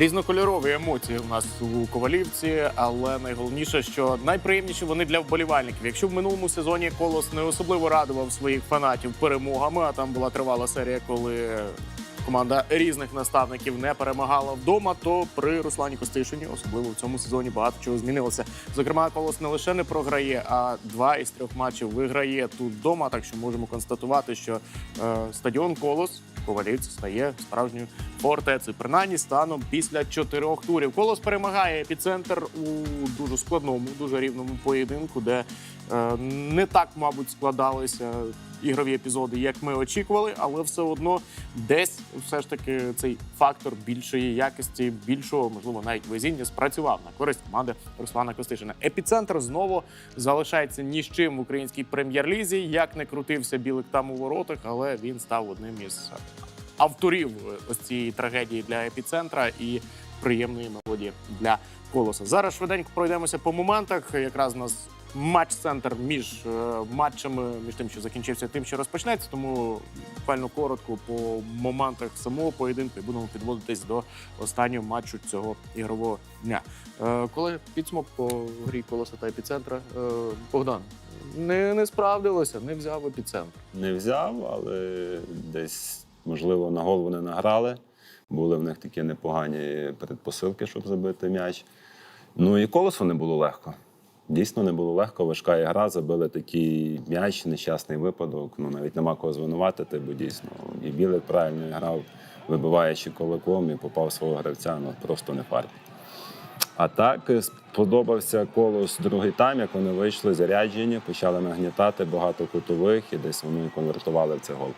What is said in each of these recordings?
Різнокольорові емоції у нас у Ковалівці, але найголовніше, що найприємніші вони для вболівальників. Якщо в минулому сезоні Колос не особливо радував своїх фанатів перемогами, а там була тривала серія, коли команда різних наставників не перемагала вдома, то при Руслані Костишині, особливо в цьому сезоні, багато чого змінилося. Зокрема, Колос не лише не програє, а два із трьох матчів виграє тут вдома. Так що можемо констатувати, що е, стадіон Колос Ковалівці стає справжньою фортецею. Принаймні станом після чотирьох турів. Колос перемагає епіцентр у дуже складному, дуже рівному поєдинку, де е, не так, мабуть, складалися ігрові епізоди, як ми очікували, але все одно десь все ж таки цей фактор більшої якості, більшого, можливо, навіть везіння спрацював на користь команди Руслана Костишина. Епіцентр знову залишається ні з чим в українській прем'єр-лізі. Як не крутився білик там у воротах, але він став одним із авторів ось цієї трагедії для епіцентра і приємної мелодії для колоса. Зараз швиденько пройдемося по моментах. Якраз у нас матч-центр між е, матчами, між тим, що закінчився, тим, що розпочнеться. Тому буквально коротко по моментах самого поєдинку будемо підводитись до останнього матчу цього ігрового дня. Е, Коли підсумок по грі колоса та епіцентра, е, Богдан не, не справдилося, не взяв епіцентр. Не взяв, але десь, можливо, на голову не награли. Були в них такі непогані передпосилки, щоб забити м'яч. Ну і колесу не було легко. Дійсно не було легко, важка ігра, забили такий м'яч, нещасний випадок. Ну навіть нема кого звинуватити, бо дійсно і Білик правильно грав, вибиваючи кулаком і попав свого гравця, ну просто не фарт. А так сподобався колос другий тайм, як вони вийшли заряджені, почали нагнітати багато кутових і десь вони конвертували в це гол.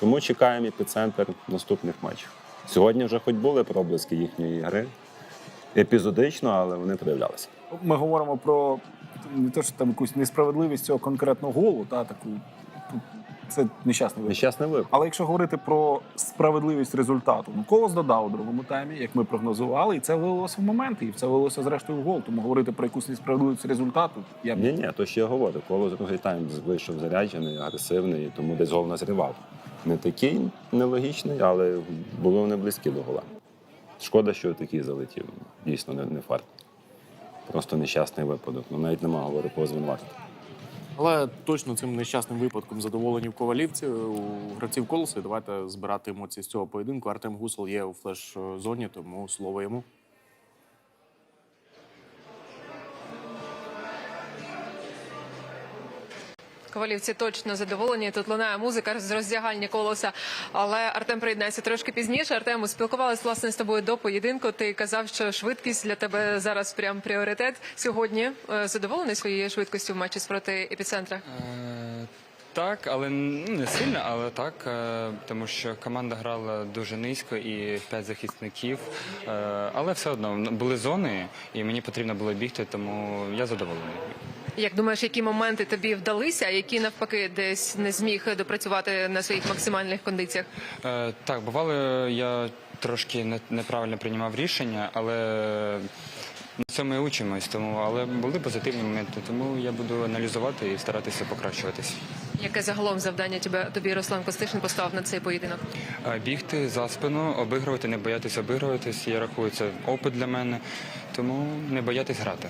Тому чекаємо епіцентр наступних матчів. Сьогодні вже хоч були проблиски їхньої гри. Епізодично, але вони проявлялися. Ми говоримо про не те, що там якусь несправедливість цього конкретного голу, та таку це нещасний випадок. Нещасний випадок. Але якщо говорити про справедливість результату, ну колос додав у другому таймі, як ми прогнозували, і це вилилося в моменти, і це вилилося зрештою в гол. Тому говорити про якусь несправедливість результату, я б Ні, ні, то ще я говорю. Колос другий тайм вийшов заряджений, агресивний, тому десь гол назрівав. Не такий нелогічний, але були вони близькі до гола. Шкода, що такий залетів. Дійсно, не, не фарт. Просто нещасний випадок. Ну навіть нема говорю кого звинуватити. Але точно цим нещасним випадком задоволені в ковалівці у гравців колоси. Давайте збирати емоції з цього поєдинку. Артем Гусел є у флеш-зоні, тому слово йому. Ковалівці точно задоволені. Тут лунає музика з роздягальні колоса. Але Артем приєднається трошки пізніше. Артем, спілкувалися власне з тобою до поєдинку. Ти казав, що швидкість для тебе зараз прям пріоритет. Сьогодні е, задоволений своєю швидкістю в матчі проти епіцентра. Е, Так, але ну, не сильно, але так, е, тому що команда грала дуже низько і п'ять захисників. Але все одно були зони, і мені потрібно було бігти, тому я задоволений. Як думаєш, які моменти тобі вдалися, а які навпаки десь не зміг допрацювати на своїх максимальних кондиціях? Е, Так, бувало, я трошки не- неправильно приймав рішення, але на цьому і учимось. Тому але були позитивні моменти, тому я буду аналізувати і старатися покращуватись. Яке загалом завдання тебе тобі Руслан Костишин поставив на цей поєдинок? Е, Бігти за спину, обігрувати, не боятися обігруватись. Я рахую, це опит для мене, тому не боятись грати.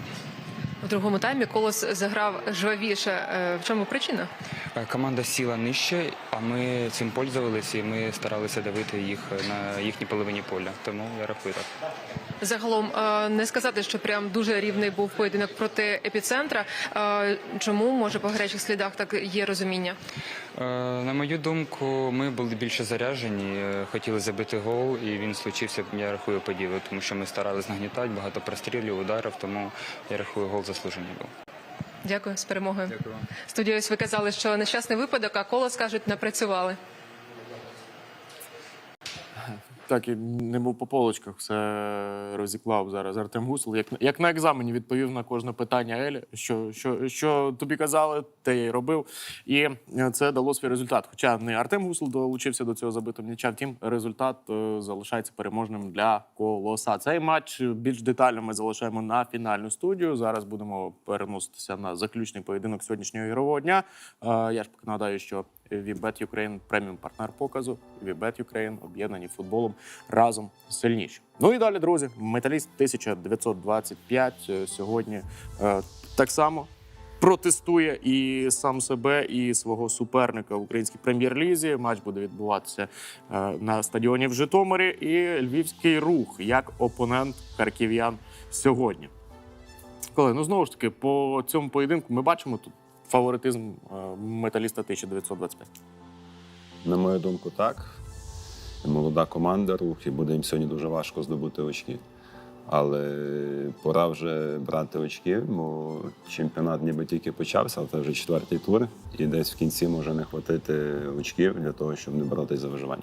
У другому таймі колос заграв жвавіше. Е, В чому причина? Е, Команда сіла нижче, а ми цим пользувалися і ми старалися давити їх на їхній половині поля. Тому я рахую так. Загалом е, не сказати, що прям дуже рівний був поєдинок проти епіцентра. Е, Чому може по гарячих слідах так є розуміння? Е, На мою думку, ми були більше заряджені, е, хотіли забити гол, і він случився, я рахую, по ділу, тому що ми старалися нагнітати, багато прострілів, ударів, тому я рахую, гол заслужений був. Дякую з перемогою. Дякую. Студіюсь, ви казали, що нещасний випадок, а колос кажуть, не працювали. Так, і немов по полочках все розіклав зараз Артем Гусел. Як, як на екзамені відповів на кожне питання Елі, що, що, що тобі казали, те я й робив. І е, це дало свій результат. Хоча не Артем Гусел долучився до цього забитого м'яча, втім, результат е, залишається переможним для колоса. Цей матч більш детально ми залишаємо на фінальну студію. Зараз будемо переноситися на заключний поєдинок сьогоднішнього ігрового дня. Е, я ж нагадаю, що Вібет Ukraine – преміум партнер показу. Вібет Ukraine – об'єднані футболом разом сильніші. Ну і далі, друзі, металіст 1925 е, сьогодні е, так само протестує і сам себе, і свого суперника в українській прем'єр-лізі. Матч буде відбуватися е, на стадіоні в Житомирі. І львівський рух як опонент харків'ян сьогодні. Коли ну знову ж таки по цьому поєдинку ми бачимо тут фаворитизм е, металіста 1925. На мою думку, так. Молода команда рух, і буде їм сьогодні дуже важко здобути очки. Але пора вже брати очки, бо чемпіонат ніби тільки почався, але це вже четвертий тур, і десь в кінці може не хватити очків для того, щоб не боротися за виживання.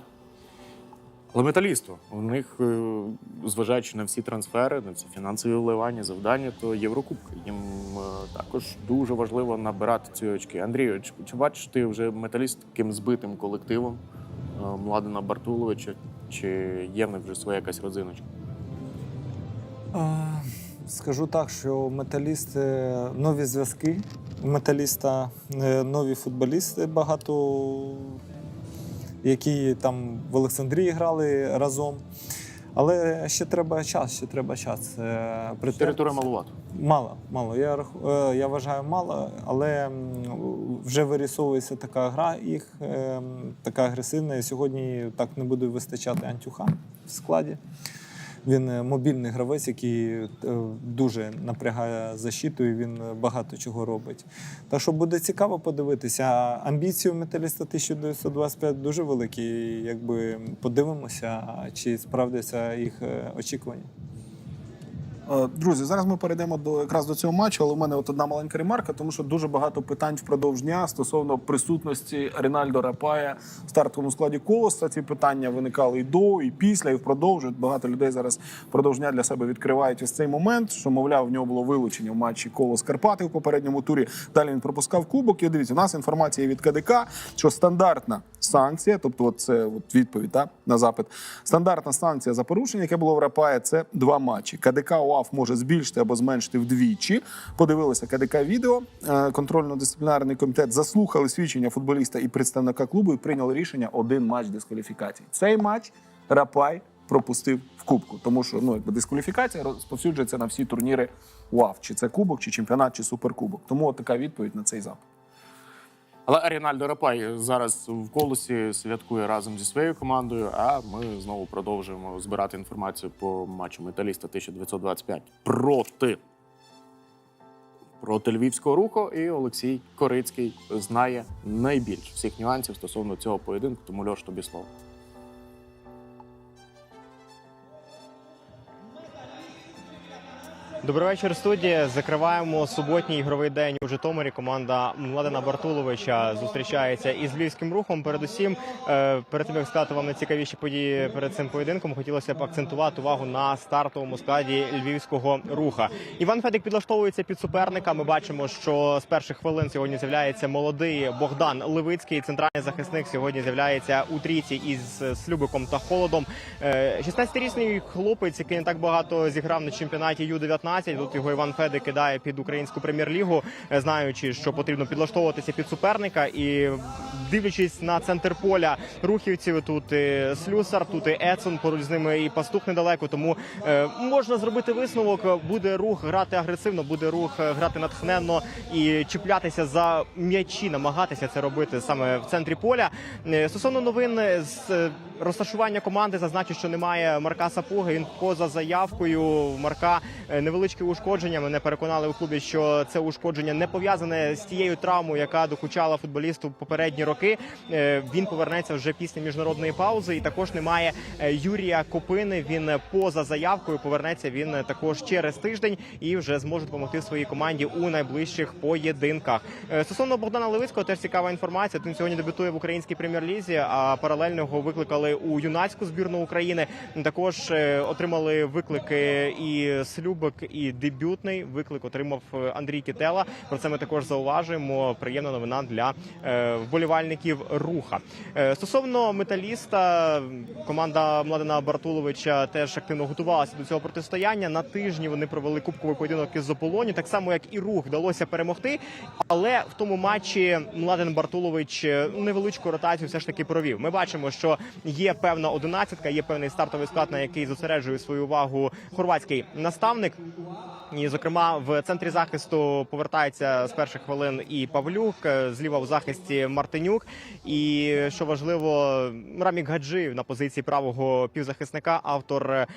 Але металісту у них, е, зважаючи на всі трансфери, на всі фінансові вливання, завдання, то Єврокубки. Їм е, також дуже важливо набирати ці очки. Андрію, чи, чи бачиш ти вже металіст таким збитим колективом е, Младена Бартуловича? Чи є в них вже своя якась родзиночка? Скажу так, що металіст е, нові зв'язки. У металіста нові футболісти багато, які там в Олександрії грали разом. Але ще треба час, ще треба час. Е, притер- Територія малувато. Мало, мало. Я, е, я вважаю мало, але вже вирісовується така гра їх, е, така агресивна. І сьогодні так не буде вистачати Антюха в складі. Він е, мобільний гравець, який е, дуже напрягає защиту, і він е, багато чого робить. Так що буде цікаво подивитися. А Амбіції у металіста 1925 дуже великі. Якби подивимося, чи справдяться їх очікування. Е, Друзі, зараз ми перейдемо до якраз до цього матчу, але у мене от одна маленька ремарка, тому що дуже багато питань впродовж дня стосовно присутності Рінальдо Рапая в стартовому складі колоса. Ці питання виникали і до, і після, і впродовж. Багато людей зараз впродовж дня для себе відкривають ось цей момент, що мовляв, в нього було вилучення в матчі колос Карпати в попередньому турі. Далі він пропускав кубок. І дивіться, у нас інформація від КДК, що стандартна санкція, тобто от це от відповідь та, на запит. Стандартна санкція за порушення, яке було в Рапає, це два матчі. КДК УАФ може збільшити або зменшити вдвічі. Подивилися КДК відео. Е, Контрольно-дисциплінарний комітет заслухали свідчення футболіста і представника клубу і прийняли рішення один матч дискваліфікації. Цей матч Рапай пропустив в кубку, тому що ну якби дискваліфікація розповсюджується на всі турніри УАФ, чи це кубок, чи чемпіонат, чи суперкубок. Тому от така відповідь на цей запит. Але Рінальдо Рапай зараз в колосі святкує разом зі своєю командою. А ми знову продовжуємо збирати інформацію по матчу металіста 1925 проти. Проти львівського руху, і Олексій Корицький знає найбільше всіх нюансів стосовно цього поєдинку. Тому Льош, тобі слово. Добрий вечір, студія. Закриваємо суботній ігровий день у Житомирі. Команда Младена Бартуловича зустрічається із львівським рухом. Передусім, е, перед тим як сказати вам найцікавіші події перед цим поєдинком, хотілося б акцентувати увагу на стартовому складі львівського руха. Іван Федик підлаштовується під суперника. Ми бачимо, що з перших хвилин сьогодні з'являється молодий Богдан Левицький. Центральний захисник сьогодні з'являється у трійці із Слюбиком та Холодом. Е, 16-річний хлопець, який не так багато зіграв на чемпіонаті Ю-19. Тут його Іван Федик кидає під українську прем'єр-лігу, е, знаючи, що потрібно підлаштовуватися під суперника. І дивлячись на центр поля рухівців, тут і Слюсар, тут і Ецон, поруч з ними і пастух недалеко. Тому е, можна зробити висновок. Буде рух грати агресивно, буде рух е, грати натхненно і чіплятися за м'ячі, намагатися це робити саме в центрі поля. Стосовно новин з розташування команди, зазначу, що немає Марка Сапуги. Він поза заявкою. Марка е, невеличке ушкодження. Мене переконали у клубі, що це ушкодження не пов'язане з тією травмою, яка докучала футболісту попередні роки. Е, Він повернеться вже після міжнародної паузи. І також немає е, Юрія Копини. Він поза заявкою. Повернеться він також через тиждень і вже зможе допомогти своїй команді у найближчих поєдинках. Е, Стосовно Богдана Левицького, теж цікава інформація. Він сьогодні дебютує в українській прем'єр-лізі, а паралельно його викликали у юнацьку збірну України. Також отримали виклики і Слюбик, і дебютний виклик отримав е, Андрій Кітела. Про це ми також зауважуємо. Приємна новина для е, вболівальників руха. Е, стосовно металіста, команда Младена Бартуловича теж активно готувалася до цього протистояння. На тижні вони провели кубковий поєдинок із Ополоні, так само як і рух вдалося перемогти. Але в тому матчі Младен Бартулович невеличку ротацію все ж таки провів. Ми бачимо, що є певна одинадцятка, є певний стартовий склад, на який зосереджує свою увагу хорватський наставник. І, зокрема, в центрі захисту повертається з перших хвилин і Павлюк, е, зліва у захисті Мартинюк. І що важливо, Рамік Гаджиєв на позиції правого півзахисника, автор е,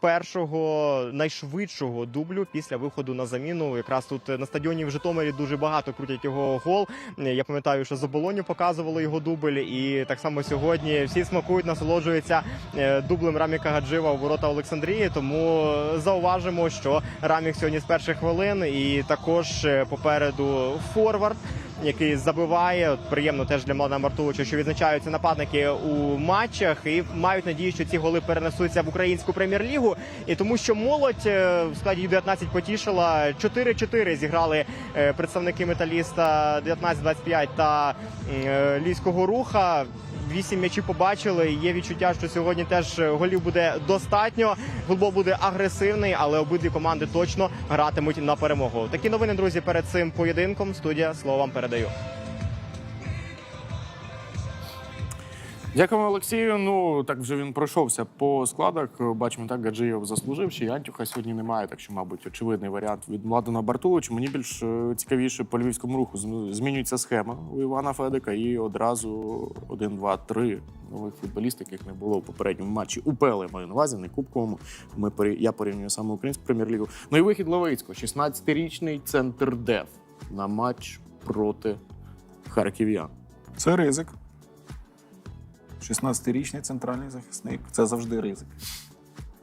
першого найшвидшого дублю після виходу на заміну. Якраз тут на стадіоні в Житомирі дуже багато крутять його гол. Я пам'ятаю, що з оболоню показували його дубль, і так само сьогодні всі смакують, насолоджуються е, дублем Раміка Гаджива у ворота Олександрії. Тому зауважимо, що Рамік сьогодні з перших хвилин, і також е, попереду форвард. Який забиває От приємно теж для Младена Мартуловича, що відзначаються нападники у матчах і мають надію, що ці голи перенесуться в українську прем'єр-лігу. І тому, що молодь е, в складі 19 потішила 4-4 зіграли е, представники металіста 19-25 та е, руха. Вісім м'ячів побачили. Є відчуття, що сьогодні теж голів буде достатньо. Футбол буде агресивний, але обидві команди точно гратимуть на перемогу. Такі новини, друзі, перед цим поєдинком. Студія слово вам передаю. Дякуємо Олексію. Ну так вже він пройшовся по складах. Бачимо, так Гаджиєв заслужив, ще й Антюха сьогодні немає. Так що, мабуть, очевидний варіант від Младена Бартуловича. Мені більш е, цікавіше по львівському руху. Змінюється схема у Івана Федика і одразу один, два, три нових футболістів, яких не було у попередньому матчі. У ПЛ маю на увазі, не кубковому. Ми я порівнюю саме українську прем'єр-лігу. Ну і вихід Левицького, 16-річний центр Дев на матч проти харків'ян. Це ризик. 16-річний центральний захисник. Це завжди ризик.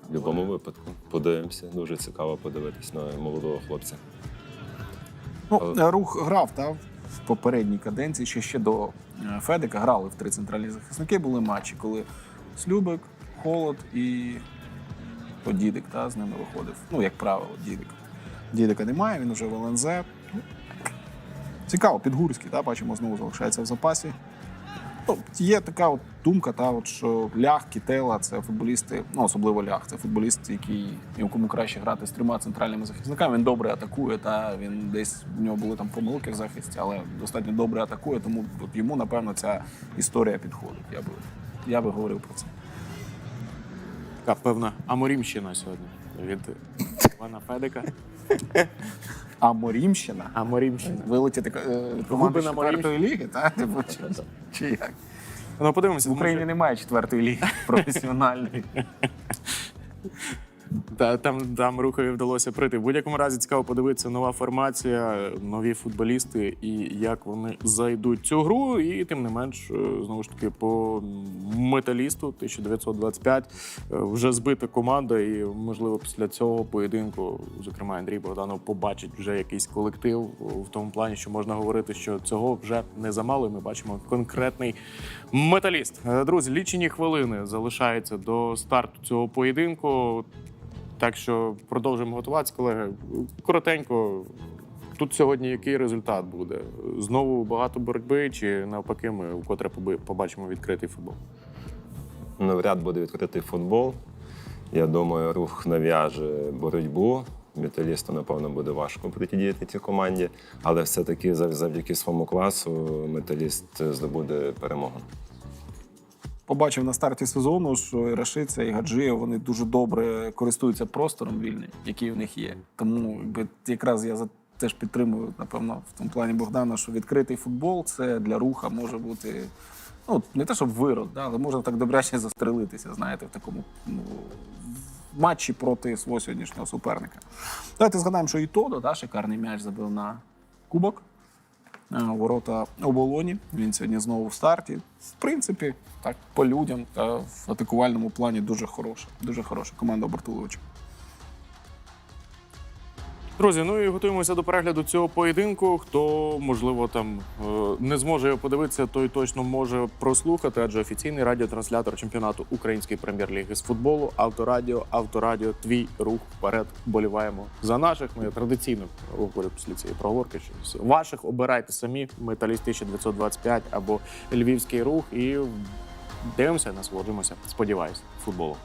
В будь-якому випадку подивимося. Дуже цікаво подивитись на молодого хлопця. Ну, е, рух грав та, в попередній каденції, ще ще до е, Федика грали в три центральні захисники. Були матчі, коли Слюбик, Холод і Дідик та, з ними виходив. Ну, як правило, Дідик. Дідика немає, він вже в ЛНЗ. Ну, Цікаво, Підгурський, та, бачимо, знову залишається в запасі. Ну, є така от думка, та, от, що Лях, Кітела це футболісти, ну особливо Лях, це футболіст, який якому краще грати з трьома центральними захисниками. Він добре атакує, та він десь в нього були там помилки в захисті, але достатньо добре атакує, тому от йому, напевно, ця історія підходить. Я би, я би говорив про це. Така певна Аморімщина сьогодні від Івана Федика. А Морімщина Аморімщина. вилетіти е, команди на четвертої ліги, так? Типу, чи, чи як? Ну, подивимося, В Україні немає четвертої ліги професіональної. Та, там, там рухові вдалося прийти. В будь-якому разі цікаво подивитися нова формація, нові футболісти і як вони зайдуть цю гру. І тим не менш, е, знову ж таки, по металісту 1925 е, вже збита команда, і можливо після цього поєдинку, зокрема, Андрій Богданов побачить вже якийсь колектив в тому плані, що можна говорити, що цього вже не замало. і Ми бачимо конкретний металіст. Е, Друзі, лічені хвилини залишаються до старту цього поєдинку. Так що продовжуємо готуватися, колеги. Коротенько. Тут сьогодні який результат буде? Знову багато боротьби, чи навпаки, ми вкотре побачимо відкритий футбол? Навряд буде відкритий футбол. Я думаю, рух нав'яже боротьбу. Металісту, напевно, буде важко протидіяти цій команді, але все-таки завдяки своєму класу металіст здобуде перемогу. Побачив на старті сезону, що Рашиця, і Гаджиєв вони дуже добре користуються простором вільним, який в них є. Тому якби, якраз я за теж підтримую, напевно, в тому плані Богдана, що відкритий футбол це для руха може бути. Ну, не те, щоб вирок, да, але можна так добряче застрелитися, знаєте, в такому ну, матчі проти свого сьогоднішнього суперника. Давайте згадаємо, що і Тодо, да, шикарний м'яч забив на кубок. Е, ворота оболоні. Він сьогодні знову в старті. В принципі, так, по людям та в атакувальному плані дуже хороша. Дуже хороша команда Бартуловича. Друзі, ну і готуємося до перегляду цього поєдинку. Хто можливо там е, не зможе його подивитися, той точно може прослухати, адже офіційний радіотранслятор чемпіонату Української прем'єр-ліги з футболу, авторадіо, авторадіо, твій рух вперед. Боліваємо за наших. Я традиційно говорю після цієї проговорки. Що ваших обирайте самі. Металіст 1925 або Львівський рух і дивимося, насолоджуємося. Сподіваюсь, футболом.